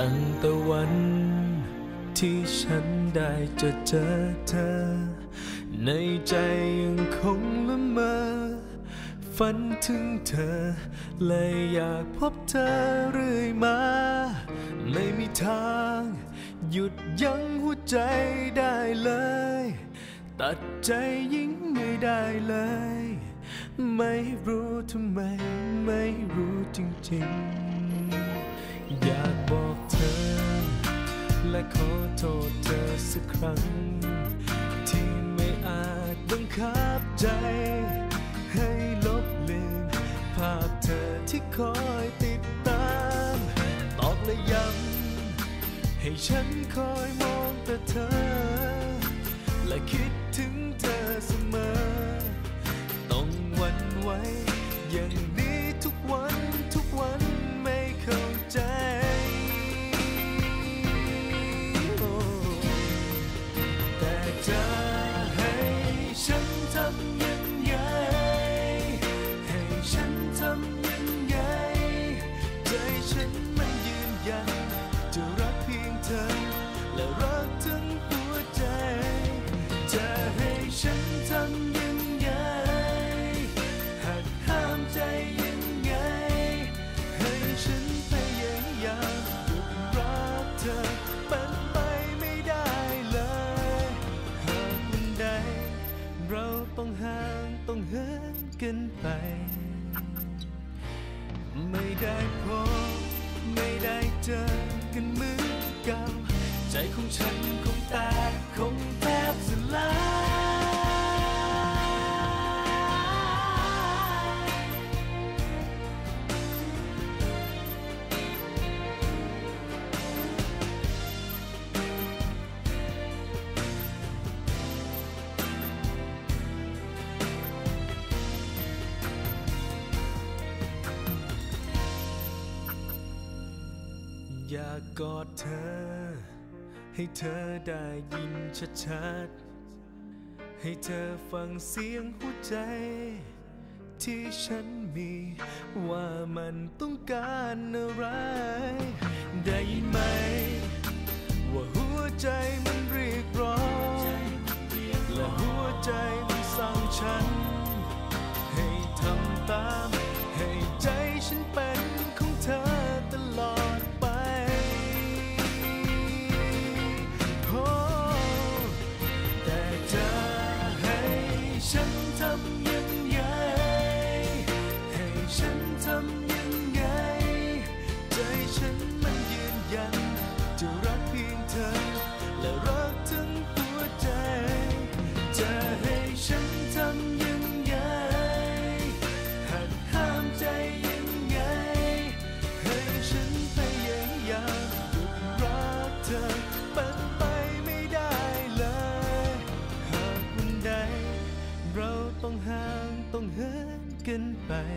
ตั้งแต่วันที่ฉันได้จะเจอเธอ ในใจยังคงละเมอฝันถึงเธอ เลยอยากพบเธอเรื่อยมา ไม่มีทาง หยุดยั้งหัวใจได้เลย ตัดใจยิ่งไม่ได้เลย ไม่รู้ทำไม ไม่รู้จริงๆ อยากบอก และขอโทษเธอสักครั้ง ที่ไม่อาจบังคับใจ ให้ลบลืม ภาพเธอที่คอยติดตามตอกและย้ำให้ฉันคอยมองแต่เธอ และคิดถึงเธอเสมอ เราต้องห่างต้องเหินกันไป ไม่ได้พบไม่ได้เจอกันเหมือนเก่าใจของฉัน อยากกอดเธอ ให้เธอได้ยินชัดๆ ให้เธอฟังเสียงหัวใจ ที่ฉันมีว่ามันต้องการอะไร ได้ยินไหม ว่าหัวใจมันเรียกร้องและหัวใจมันสั่งฉัน 变白。